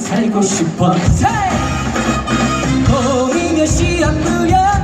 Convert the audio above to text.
살고 싶어. 봄이면 시합 부려.